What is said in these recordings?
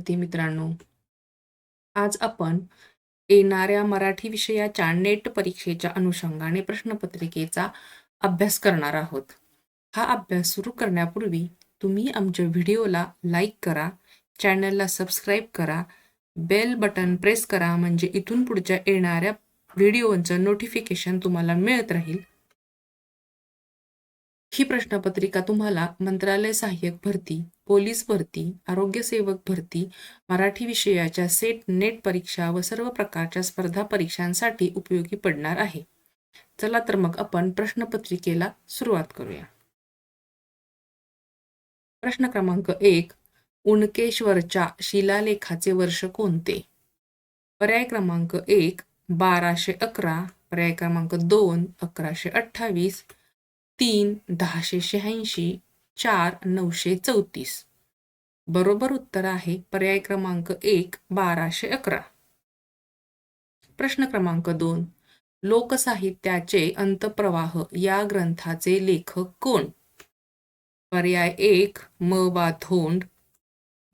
विद्यार्थी मित्रांनो. आज आपण येणाऱ्या मराठी विषयाच्या नेट परीक्षेच्या अनुषंगाने प्रश्नपत्रिकेचा अभ्यास करणार आहोत. हा अभ्यास सुरू करण्यापूर्वी तुम्ही आमच्या व्हिडिओला लाईक करा चॅनलला सबस्क्राईब करा बेल बटन प्रेस करा म्हणजे इथून पुढच्या येणाऱ्या व्हिडिओचं नोटिफिकेशन तुम्हाला मिळत राहील. ही प्रश्नपत्रिका तुम्हाला मंत्रालय सहाय्यक भरती पोलीस भरती आरोग्यसेवक भरती मराठी विषयाच्या सेट नेट परीक्षा व सर्व प्रकारच्या स्पर्धा परीक्षांसाठी उपयोगी पडणार आहे. चला तर मग आपण प्रश्नपत्रिकेला सुरुवात करूया. प्रश्न क्रमांक एक उनकेश्वरच्या शिलालेखाचे वर्ष कोणते? पर्याय क्रमांक एक बाराशे अकरा पर्याय क्रमांक दोन अकराशे अठ्ठावीस तीन दहाशे शहाऐंशी चार नऊशे चौतीस. बरोबर उत्तर आहे पर्याय क्रमांक एक बाराशे अकरा. प्रश्न क्रमांक दोन. लोकसाहित्याचे अंतप्रवाह या ग्रंथाचे लेखक कोण? पर्याय एक म. वा थोंड.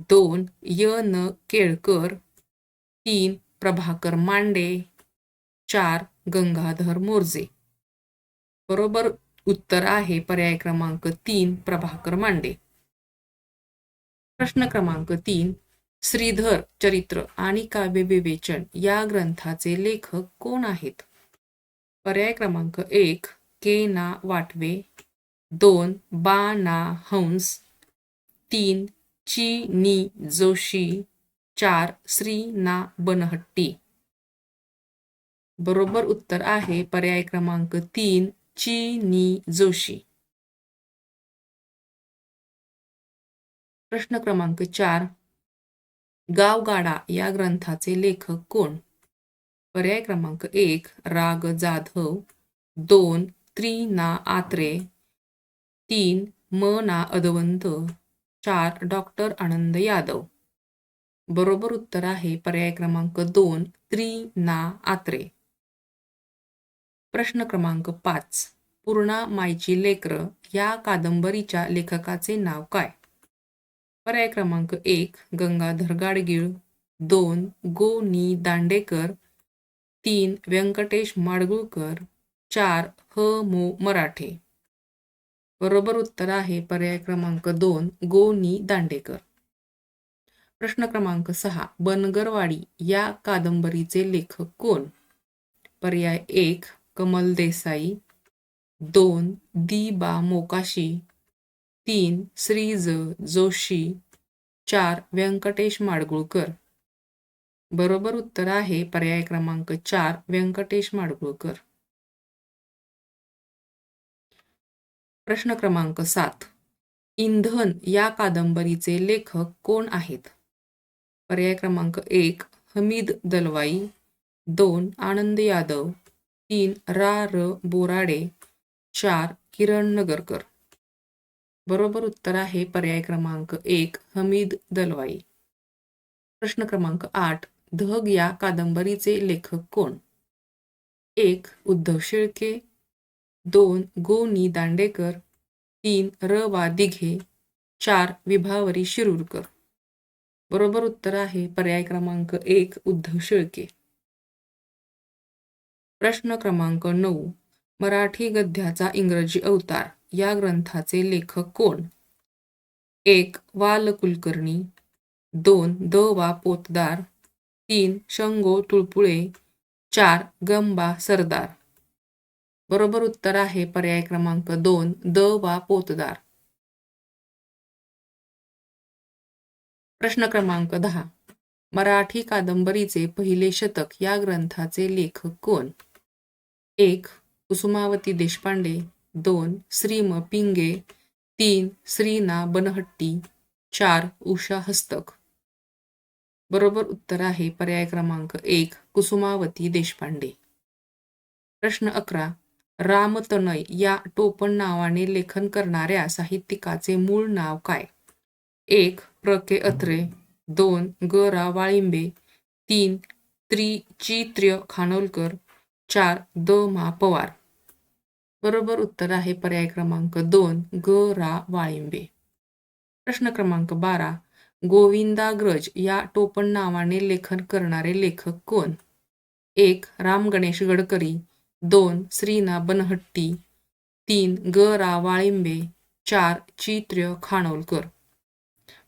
दोन य. न. केळकर. तीन प्रभाकर मांडे. चार गंगाधर मोर्जे. बरोबर उत्तर आहे पर्याय क्रमांक तीन प्रभाकर मांडे. प्रश्न क्रमांक तीन श्रीधर चरित्र आणि काव्य विवेचन या ग्रंथाचे लेखक कोण आहेत? पर्याय क्रमांक एक के ना वाटवे. दोन बा ना हंस. तीन ची नी जोशी. चार श्री ना बनहट्टी. बरोबर उत्तर आहे पर्याय क्रमांक तीन chi ni जोशी प्रश्न क्रमांक चार. गावगाडा या ग्रंथाचे लेखक कोण? पर्याय क्रमांक एक राग जाधव. दोन त्री ना आत्रे. तीन म ना अदवंत. चार डॉक्टर आनंद यादव. बरोबर उत्तर आहे पर्याय क्रमांक दोन त्री ना आत्रे. प्रश्न क्रमांक पाच. पूर्णा मायची लेकर या कादंबरीच्या लेखकाचे नाव काय? पर्याय क्रमांक एक गंगाधर गाडगीळ. दोन गो नी दांडेकर. तीन व्यंकटेश माडगुळकर. चार ह मो मराठे. बरोबर उत्तर आहे पर्याय क्रमांक दोन गो नी दांडेकर. प्रश्न क्रमांक सहा बनगरवाडी या कादंबरीचे लेखक कोण? पर्याय एक कमल देसाई दोन दी बा मोकाशी तीन श्रीज जोशी चार व्यंकटेश माडगुळकर. बरोबर उत्तर आहे पर्याय क्रमांक चार व्यंकटेश माडगुळकर. प्रश्न क्रमांक सात. इंधन या कादंबरीचे लेखक कोण आहेत? पर्याय क्रमांक एक हमीद दलवाई दोन आनंद यादव तीन रा र बोराडे चार किरण नगरकर. बरोबर उत्तर आहे पर्याय क्रमांक एक हमीद दलवाई. प्रश्न क्रमांक आठ धग या कादंबरीचे लेखक कोण? एक उद्धव शेळके. दोन गो नी दांडेकर. तीन र वा दिघे. चार विभावरी शिरूरकर. बरोबर उत्तर आहे पर्याय क्रमांक एक उद्धव शेळके. प्रश्न क्रमांक नऊ मराठी गद्याचा इंग्रजी अवतार या ग्रंथाचे लेखक कोण? एक वाल कुलकर्णी दोन द वा पोतदार. तीन शंगो तुळपुळे. चार गंबा सरदार. बरोबर उत्तर आहे पर्याय क्रमांक दोन द वा पोतदार. प्रश्न क्रमांक दहा मराठी कादंबरीचे पहिले शतक या ग्रंथाचे लेखक कोण? एक कुसुमावती देशपांडे. दोन श्रीम पिंगे. तीन श्रीना बनहट्टी. चार उषा हस्तक. बरोबर उत्तर आहे पर्याय क्रमांक एक कुसुमावती देशपांडे. प्रश्न अकरा रामतनय या टोपण नावाने लेखन करणाऱ्या साहित्यिकाचे मूळ नाव काय? एक प्र. के. अत्रे. दोन ग. रा. वाळिंबे. तीन त्रिचित्र्य खानोलकर. चार द मा पवार. बरोबर उत्तर आहे पर्याय क्रमांक दोन ग रा वाळिंबे. प्रश्न क्रमांक बारा गोविंदाग्रज या टोपण नावाने लेखन करणारे लेखक कोण? एक राम गणेश गडकरी. दोन श्रीना बनहट्टी. तीन ग रा वाळिंबे. चार चित्र्य खानोलकर.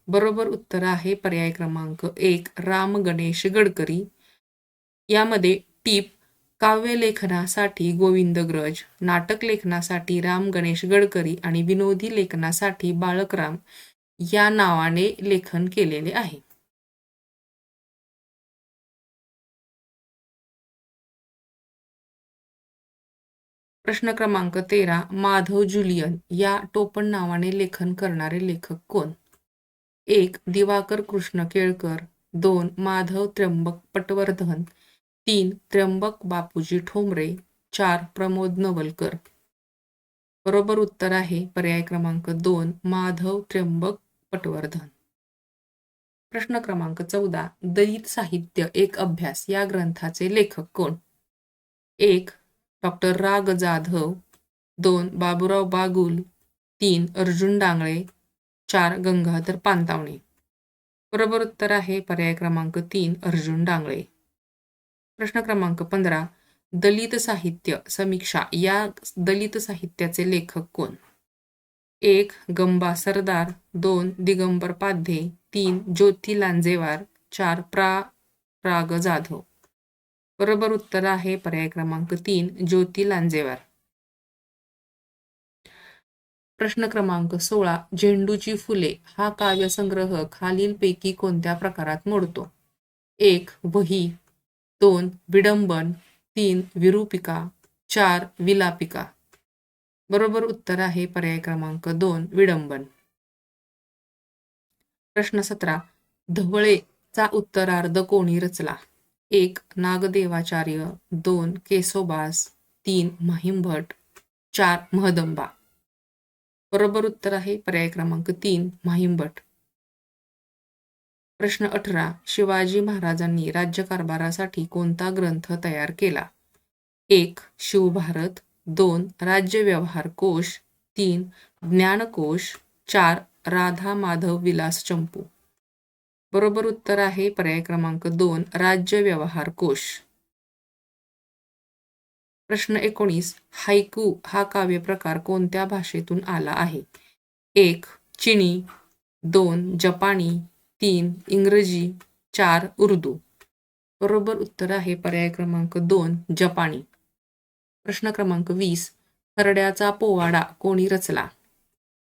बरोबर उत्तर आहे पर्याय क्रमांक एक राम गणेश गडकरी. यामध्ये टीप काव्य लेखनासाठी गोविंद ग्रज नाटक लेखनासाठी राम गणेश गडकरी आणि विनोदी लेखनासाठी बाळकराम या नावाने लेखन केलेले आहे. प्रश्न क्रमांक तेरा माधव जुलियन या टोपण नावाने लेखन करणारे लेखक कोण? एक दिवाकर कृष्ण केळकर दोन माधव त्र्यंबक पटवर्धन तीन त्र्यंबक बापूजी ठोंबरे चार प्रमोद नवलकर. बरोबर उत्तर आहे पर्याय क्रमांक दोन माधव त्र्यंबक पटवर्धन. प्रश्न क्रमांक चौदा दलित साहित्य एक अभ्यास या ग्रंथाचे लेखक कोण? एक डॉक्टर राग जाधव दोन बाबुराव बागुल. तीन अर्जुन डांगळे. चार गंगाधर पानतावणे. बरोबर उत्तर आहे पर्याय क्रमांक तीन अर्जुन डांगळे. प्रश्न क्रमांक पंधरा दलित साहित्य समीक्षा या दलित साहित्याचे लेखक कोण? एक गंबा सरदार दोन दिगंबर पाध्ये तीन ज्योती लांजेवार चार प्रा राग जाधव. बरोबर उत्तर आहे पर्याय क्रमांक तीन ज्योती लांजेवार. प्रश्न क्रमांक सोळा झेंडूची फुले हा काव्यसंग्रह खालीलपैकी कोणत्या प्रकारात मोडतो? एक वही दोन विडंबन. तीन विरूपिका. चार विलापिका. बरोबर उत्तर आहे पर्याय क्रमांक दोन विडंबन. प्रश्न सतरा. धवळेचा उत्तरार्ध कोणी रचला? एक नागदेवाचार्य. दोन केसोबास तीन महिमभट. चार महदंबा. बरोबर उत्तर आहे पर्याय क्रमांक तीन माहिमभट. प्रश्न अठरा. शिवाजी महाराजांनी राज्यकारभारासाठी कोणता ग्रंथ तयार केला? एक शिवभारत. दोन राज्य व्यवहार कोश. तीन ज्ञानकोश. चार राधा माधव विलास चंपू. बरोबर उत्तर आहे पर्याय क्रमांक दोन राज्य व्यवहार कोश. प्रश्न एकोणीस. हायकू हा काव्य प्रकार कोणत्या भाषेतून आला आहे? एक चिनी. दोन जपानी. तीन इंग्रजी चार उर्दू. बरोबर उत्तर आहे पर्याय क्रमांक दोन जपानी. प्रश्न क्रमांक वीस खरड्याचा पोवाडा कोणी रचला?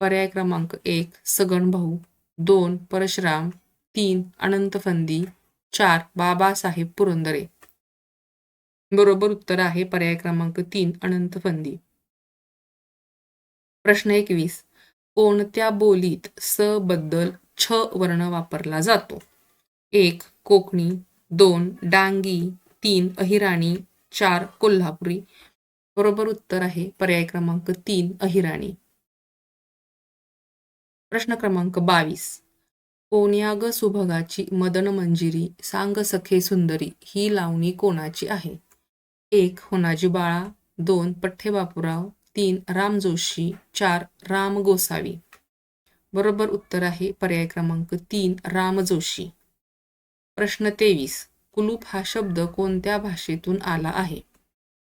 पर्याय क्रमांक एक सगन भाऊ. दोन परशुराम. तीन अनंत फंदी. चार बाबासाहेब पुरंदरे. बरोबर उत्तर आहे पर्याय क्रमांक तीन अनंत फंदी. प्रश्न एकवीस कोणत्या बोलीत स बद्दल छ वर्ण वापरला जातो. एक कोकणी. दोन डांगी. तीन अहिराणी. चार कोल्हापुरी. बरोबर उत्तर आहे. पर्याय क्रमांक तीन अहिराणी. प्रश्न क्रमांक बावीस. कोण्याग सुभगाची मदन मंजिरी सांग सखे सुंदरी ही लावणी कोणाची आहे? एक होनाजी बाळा. दोन पठ्ठे बापूराव तीन राम जोशी. चार राम गोसावी. बरोबर उत्तर आहे पर्याय क्रमांक तीन राम जोशी प्रश्न तेवीस कुलूप हा शब्द कोणत्या भाषेतून आला आहे?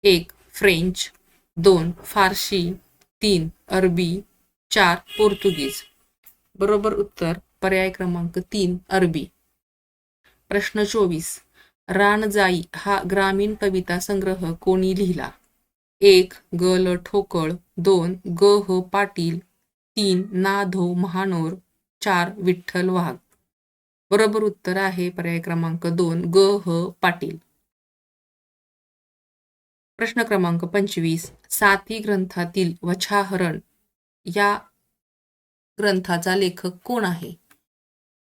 एक फ्रेंच दोन फारशी तीन अरबी चार पोर्तुगीज. बरोबर उत्तर पर्याय क्रमांक तीन अरबी. प्रश्न चोवीस रानजाई हा ग्रामीण कविता संग्रह कोणी लिहिला? एक ग ल ठोकळ दोन ग ह पाटील तीन ना धो महानोर चार विठ्ठल वाघ. बरोबर उत्तर आहे पर्याय क्रमांक दोन ग ह पाटील. प्रश्न क्रमांक पंचवीस साती ग्रंथातील वछाहरण. या ग्रंथाचा लेखक कोण आहे?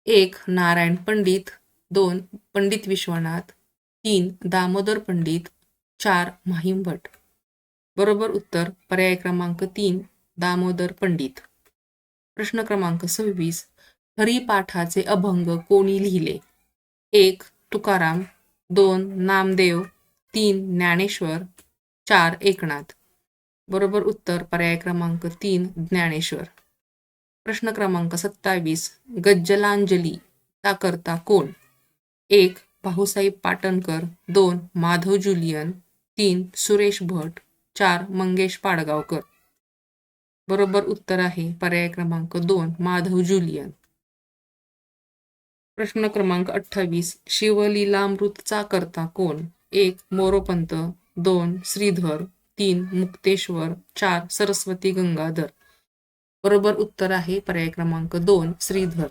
एक नारायण पंडित. दोन पंडित विश्वनाथ. तीन दामोदर पंडित. चार माहिमभट. बरोबर उत्तर पर्याय क्रमांक तीन दामोदर पंडित. प्रश्न क्रमांक सव्वीस. हरिपाठाचे अभंग कोणी लिहिले? एक तुकाराम. दोन नामदेव. तीन ज्ञानेश्वर. चार एकनाथ. बरोबर उत्तर पर्याय क्रमांक तीन ज्ञानेश्वर. प्रश्न क्रमांक सत्तावीस गज्जलांजली ता करता कोण? एक भाऊसाहेब पाटणकर. दोन माधव जुलियन. तीन सुरेश भट. चार मंगेश पाडगावकर. बरोबर उत्तर आहे. पर्याय क्रमांक दोन माधव जुलियन. प्रश्न क्रमांक अठ्ठावीस शिवलीलामृतचा करता कोण? एक मोरोपंत. दोन श्रीधर. तीन मुक्तेश्वर. चार सरस्वती गंगाधर. बरोबर उत्तर आहे. पर्याय क्रमांक दोन श्रीधर.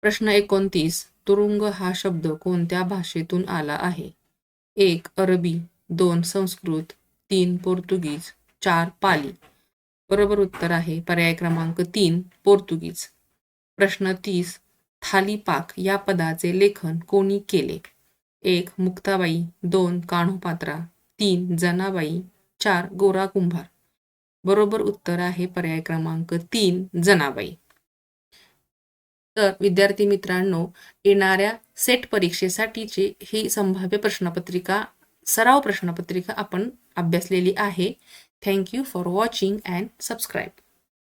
प्रश्न एकोणतीस तुरुंग हा शब्द कोणत्या भाषेतून आला आहे? एक अरबी. दोन संस्कृत. तीन पोर्तुगीज. चार पाली. बरोबर उत्तर आहे. पर्याय क्रमांक तीन पोर्तुगीज. प्रश्न तीस थालीपाक या पदाचे लेखन कोणी केले? एक मुक्ताबाई. दोन कान्होपात्रा. तीन जनाबाई. चार गोरा कुंभार. बरोबर उत्तर आहे पर्याय क्रमांक तीन जनाबाई. तर विद्यार्थी मित्रांनो येणाऱ्या सेट परीक्षेसाठीची ही संभाव्य प्रश्नपत्रिका सराव प्रश्नपत्रिका आपण अभ्यासलेली आहे. Thank you for watching and subscribe.